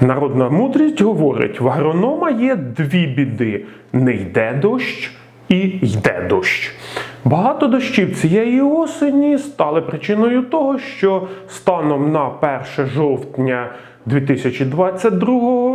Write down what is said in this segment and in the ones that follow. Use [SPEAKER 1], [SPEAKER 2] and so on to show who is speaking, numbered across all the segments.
[SPEAKER 1] Народна мудрість говорить: в агронома є дві біди: не йде дощ і йде дощ. Багато дощів цієї осені стали причиною того, що станом на 1 жовтня 2022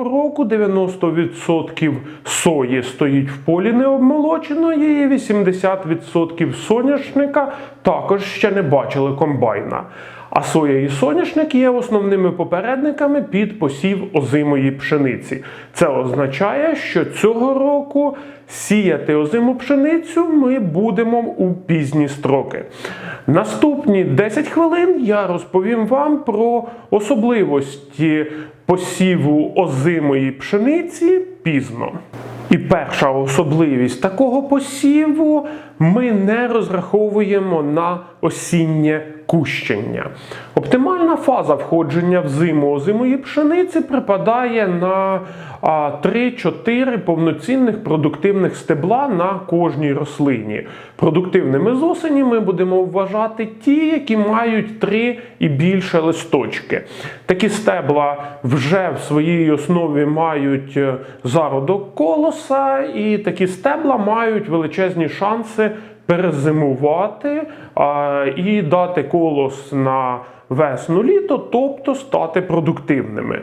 [SPEAKER 1] року 90% сої стоїть в полі необмолоченої, і 80% соняшника також ще не бачили комбайна. А соя і соняшник є основними попередниками під посів озимої пшениці. Це означає, що цього року сіяти озиму пшеницю ми будемо у пізні строки. Наступні 10 хвилин я розповім вам про особливості посіву озимої пшениці пізно. І перша особливість такого посіву ми не розраховуємо на осіннє кущення. Оптимальна фаза входження в зиму озимої пшениці припадає на 3-4 повноцінних продуктивних стебла на кожній рослині. Продуктивними з осені ми будемо вважати ті, які мають 3 і більше листочки. Такі стебла вже в своїй основі мають е, зародок колоса, і такі стебла мають величезні шанси перезимувати а, і дати колос на весну-літо, тобто стати продуктивними.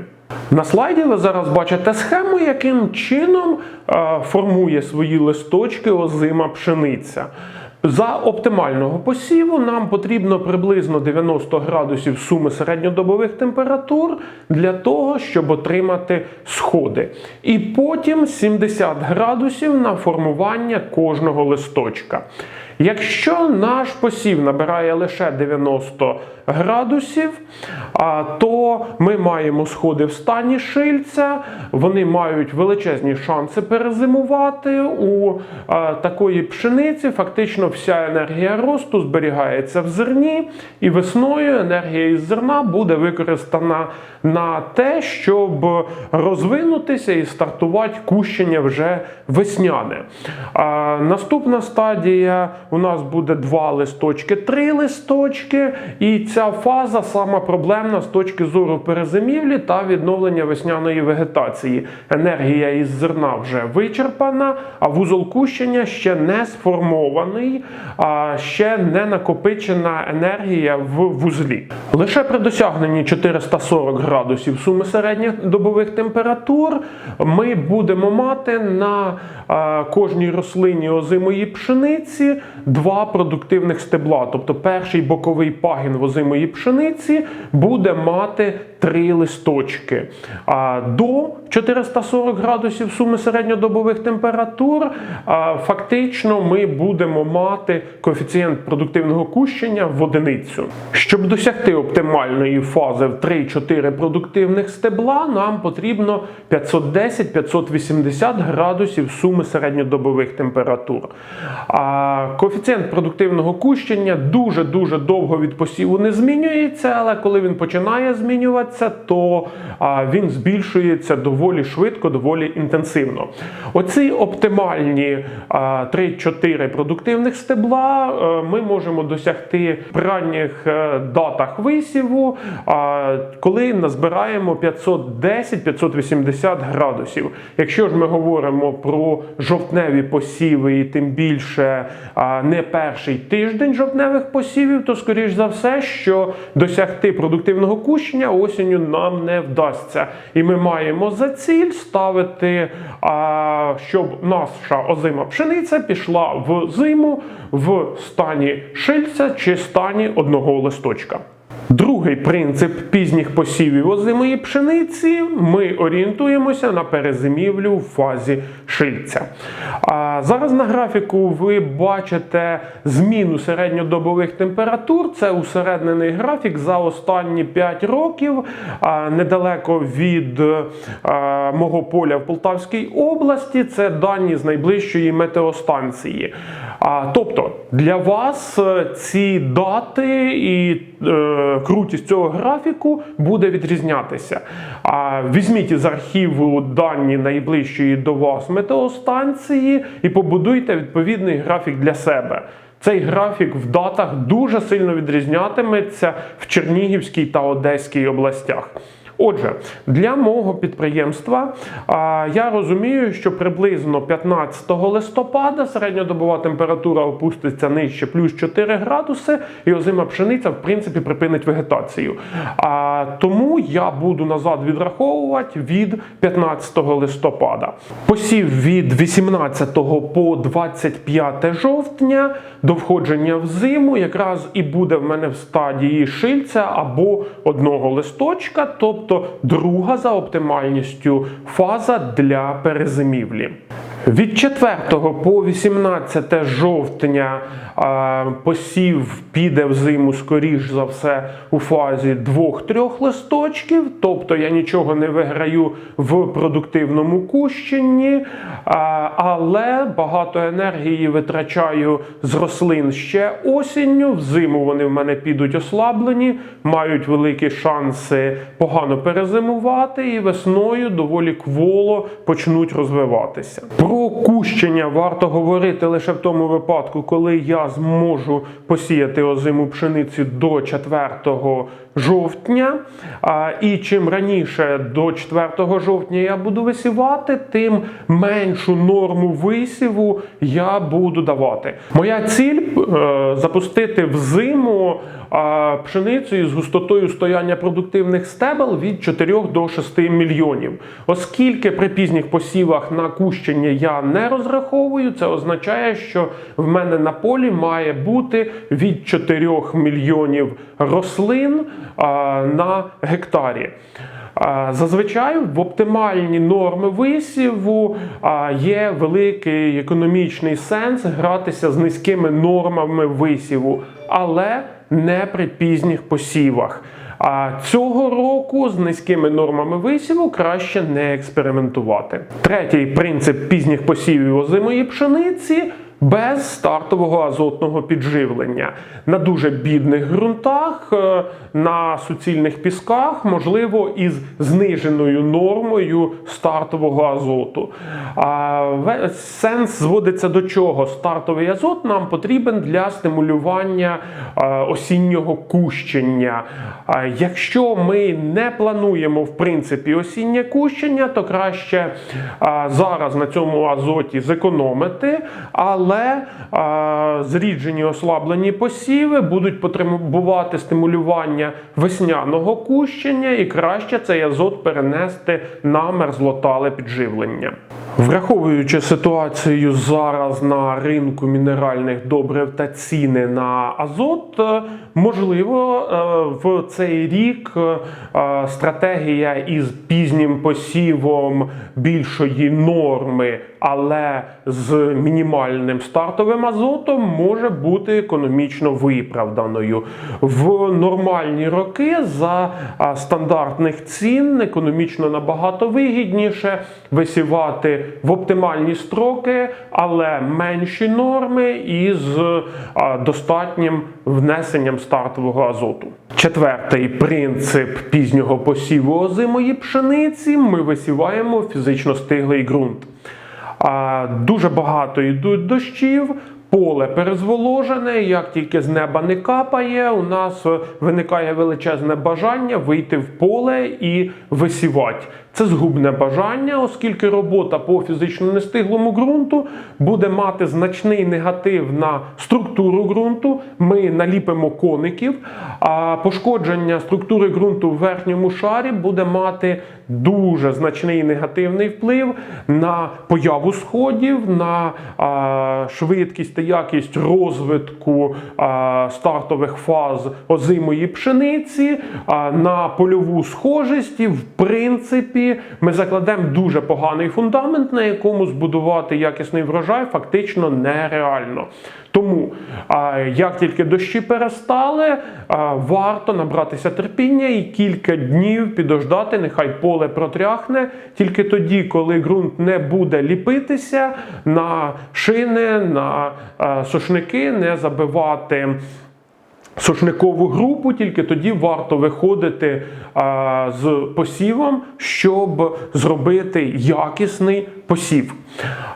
[SPEAKER 1] На слайді ви зараз бачите схему, яким чином формує свої листочки озима пшениця. За оптимального посіву нам потрібно приблизно 90 градусів суми середньодобових температур для того, щоб отримати сходи. І потім 70 градусів на формування кожного листочка. Якщо наш посів набирає лише 90 градусів, то ми маємо сходи в стані шильця, вони мають величезні шанси перезимувати. У такої пшениці фактично вся енергія росту зберігається в зерні, і весною енергія із зерна буде використана на те, щоб розвинутися і стартувати кущення вже весняне. А, наступна стадія у нас буде два листочки, три листочки, і ця фаза сама проблемна з точки зору перезимівлі та відновлення весняної вегетації. Енергія із зерна вже вичерпана, а вузол кущення ще не сформований, а ще не накопичена енергія в вузлі. Лише при досягненні 440 градусів суми середніх добових температур ми будемо мати на кожній рослині озимої пшениці два продуктивних стебла. Тобто перший боковий пагін в озимої пшениці буде мати три листочки. А до 440 градусів суми середньодобових температур фактично ми будемо мати коефіцієнт продуктивного кущення в одиницю. Щоб досягти оптимальної фази в 3-4 продуктивних стебла, нам потрібно 510-580 градусів суми середньодобових температур. А коефіцієнт продуктивного кущення дуже-дуже довго від посіву не змінюється, але коли він починає змінюватися, то він збільшується доволі швидко, доволі інтенсивно. Оці оптимальні 3-4 продуктивних стебла е, ми можемо досягти при ранніх е, датах висіву, коли назбираємо 510-580 градусів. Якщо ж ми говоримо про жовтневі посіви, і тим більше не перший тиждень жовтневих посівів, то скоріш за все, що досягти продуктивного кущення осінню нам не вдасться. І ми маємо за ціль ставити, щоб наша озима пшениця пішла в зиму в стані шильця чи стані одного листочка. Другий принцип пізніх посівів озимої пшениці ми орієнтуємося на перезимівлю в фазі шильця. А зараз на графіку ви бачите зміну середньодобових температур. Це усереднений графік за останні 5 років, недалеко від а, мого поля в Полтавській області. Це дані з найближчої метеостанції. А, тобто для вас е, ці дати і е, крутість цього графіку буде відрізнятися. А, візьміть із архіву дані найближчої до вас метеостанції і побудуйте відповідний графік для себе. Цей графік в датах дуже сильно відрізнятиметься в Чернігівській та Одеській областях. Отже, для мого підприємства я розумію, що приблизно 15 листопада середньодобова температура опуститься нижче плюс 4 градуси, і озима пшениця, в принципі, припинить вегетацію. А, тому я буду назад відраховувати від 15 листопада. Посів від 18 по 25 жовтня до входження в зиму якраз і буде в мене в стадії шильця або одного листочка, тобто друга за оптимальністю фаза для перезимівлі. Від 4 по 18 жовтня посів піде в зиму, скоріш за все, у фазі 2-3 листочків, тобто я нічого не виграю в продуктивному кущенні, але багато енергії витрачаю з рослин ще осінню. В зиму вони в мене підуть ослаблені, мають великі шанси погано перезимувати, і весною доволі кволо почнуть розвиватися. Про кущення варто говорити лише в тому випадку, коли я зможу посіяти озиму пшениці до 4 жовтня. І чим раніше до 4 жовтня я буду висівати, тим меншу норму висіву я буду давати. Моя ціль е, запустити в зиму а, пшеницю із густотою стояння продуктивних стебел від 4 до 6 мільйонів. Оскільки при пізніх посівах на кущення я не розраховую, це означає, що в мене на полі має бути від 4 мільйонів рослин на гектарі. Зазвичай в оптимальні норми висіву є великий економічний сенс гратися з низькими нормами висіву, але не при пізніх посівах. А цього року з низькими нормами висіву краще не експериментувати. Третій принцип пізніх посівів озимої пшениці. Без стартового азотного підживлення на дуже бідних ґрунтах, е, на суцільних пісках, можливо, із зниженою нормою стартового азоту. А сенс зводиться до чого? Стартовий азот нам потрібен для стимулювання е, осіннього кущення. Якщо ми не плануємо в принципі осіннє кущення, то краще зараз на цьому азоті зекономити, але а, зріджені ослаблені посіви будуть потребувати стимулювання весняного кущення, і краще цей азот перенести на мерзлотале підживлення. Враховуючи ситуацію зараз на ринку мінеральних добрив та ціни на азот, е, можливо, е, в цей рік е, стратегія із пізнім посівом більшої норми, але з мінімальним стартовим азотом може бути економічно виправданою. В нормальні роки за стандартних цін економічно набагато вигідніше висівати в оптимальні строки, але менші норми із а, достатнім внесенням стартового азоту. Четвертий принцип пізнього посіву озимої пшениці ми висіваємо фізично стиглий ґрунт. Дуже багато йдуть дощів. Поле перезволожене, як тільки з неба не капає, у нас е, виникає величезне бажання вийти в поле і висівати. Це згубне бажання, оскільки робота по фізично нестиглому ґрунту буде мати значний негатив на структуру ґрунту. Ми наліпимо коників, а пошкодження структури ґрунту в верхньому шарі буде мати дуже значний негативний вплив на появу сходів, на швидкість та якість розвитку а, стартових фаз озимої пшениці, а, на польову схожість. І, в принципі, ми закладемо дуже поганий фундамент, на якому збудувати якісний врожай фактично нереально. Тому, а, як тільки дощі перестали, варто набратися терпіння і кілька днів підождати, нехай поле протряхне. Тільки тоді, коли ґрунт не буде ліпитися на шини, на сушники, не забивати. Сушникову групу тільки тоді варто виходити а, з посівом, щоб зробити якісний посів.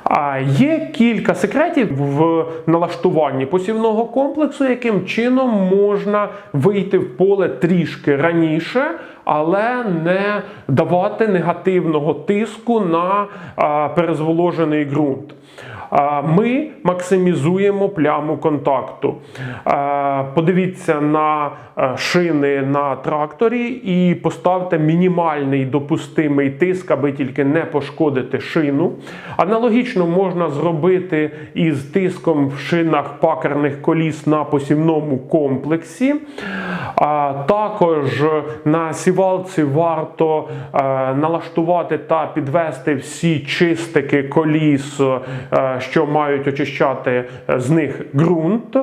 [SPEAKER 1] А є кілька секретів в налаштуванні посівного комплексу, яким чином можна вийти в поле трішки раніше, але не давати негативного тиску на а, перезволожений ґрунт. Ми максимізуємо пляму контакту. Подивіться на е, шини на тракторі і поставте мінімальний допустимий тиск, аби тільки не пошкодити шину. Аналогічно можна зробити із тиском в шинах пакерних коліс на посівному комплексі. Також на сівалці варто е, налаштувати та підвести всі чистики коліс, е, що мають очищати з них ґрунт. Е,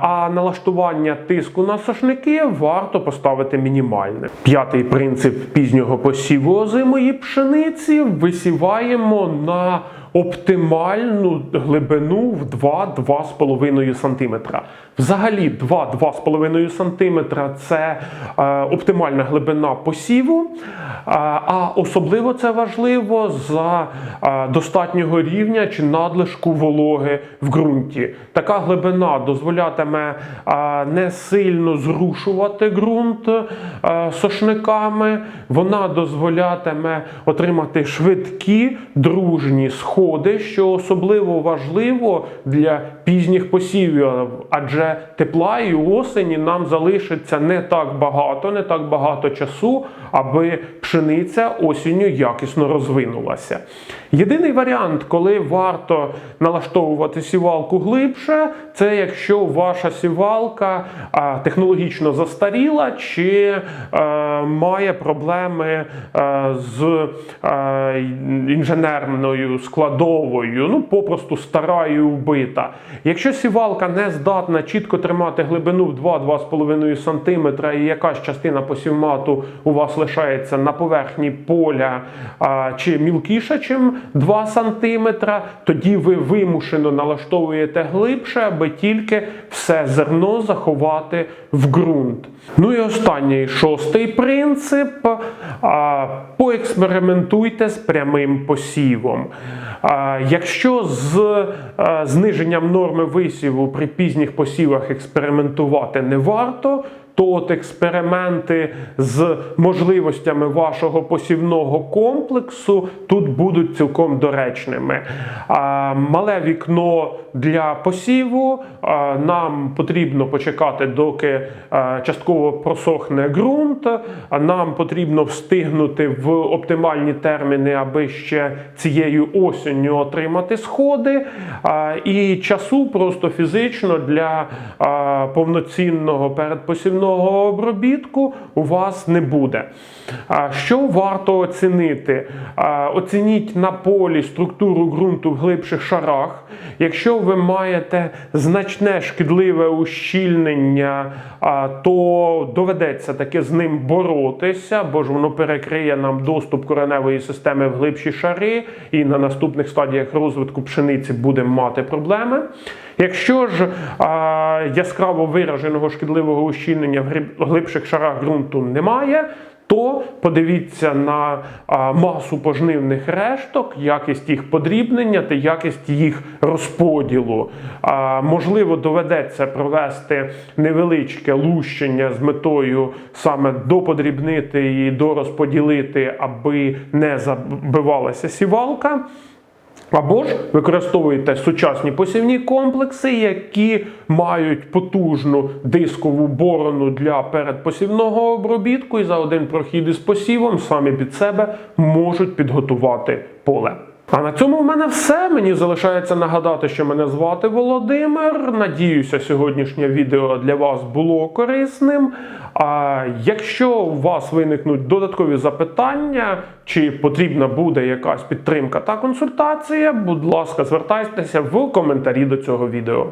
[SPEAKER 1] А налаштування тиску на сошники варто поставити мінімальне. П'ятий принцип пізнього посіву озимої пшениці висіваємо на оптимальну глибину в 2-2,5 см. Взагалі 2-2,5 см це е, оптимальна глибина посіву, е, а особливо це важливо за е, достатнього рівня чи надлишку вологи в ґрунті. Така глибина дозволятиме не сильно зрушувати ґрунт сошниками, вона дозволятиме отримати швидкі дружні сходи, що особливо важливо для пізніх посівів, адже тепла і осені нам залишиться не так багато, не так багато часу, аби пшениця осінню якісно розвинулася. Єдиний варіант, коли варто налаштовувати сівалку глибше, це якщо ваша сівалка технологічно застаріла чи е, має проблеми е, з е, інженерною складовою, ну попросту стара і вбита. Якщо сівалка не здатна чітко тримати глибину в 2-2,5 см і якась частина посівмату у вас лишається на поверхні поля а, чи мілкіша, чим 2 см, тоді ви вимушено налаштовуєте глибше, аби тільки все зерно заховати в ґрунт. Ну і останній шостий принцип. А, Поекспериментуйте з прямим посівом. Якщо з зниженням норми висіву при пізніх посівах експериментувати не варто, то от експерименти з можливостями вашого посівного комплексу тут будуть цілком доречними. Мале вікно для посіву. Нам потрібно почекати, доки частково просохне ґрунт. Нам потрібно встигнути в оптимальні терміни, аби ще цією осінню отримати сходи. І часу просто фізично для повноцінного передпосівного обробітку у вас не буде. Що варто оцінити? Оцініть на полі структуру ґрунту в глибших шарах. Якщо ви маєте значне шкідливе ущільнення, то доведеться таки з ним боротися, бо ж воно перекриє нам доступ кореневої системи в глибші шари, і на наступних стадіях розвитку пшениці будемо мати проблеми. Якщо ж а, яскраво вираженого шкідливого ущільнення в глибших шарах ґрунту немає, то подивіться на а, масу пожнивних решток, якість їх подрібнення та якість їх розподілу. А, можливо, доведеться провести невеличке лущення з метою саме доподрібнити і дорозподілити, аби не забивалася сівалка. Або ж використовуєте сучасні посівні комплекси, які мають потужну дискову борону для передпосівного обробітку, і за один прохід із посівом самі під себе можуть підготувати поле. А на цьому в мене все. Мені залишається нагадати, що мене звати Володимир. Надіюся, сьогоднішнє відео для вас було корисним. А якщо у вас виникнуть додаткові запитання, чи потрібна буде якась підтримка та консультація, будь ласка, звертайтеся в коментарі до цього відео.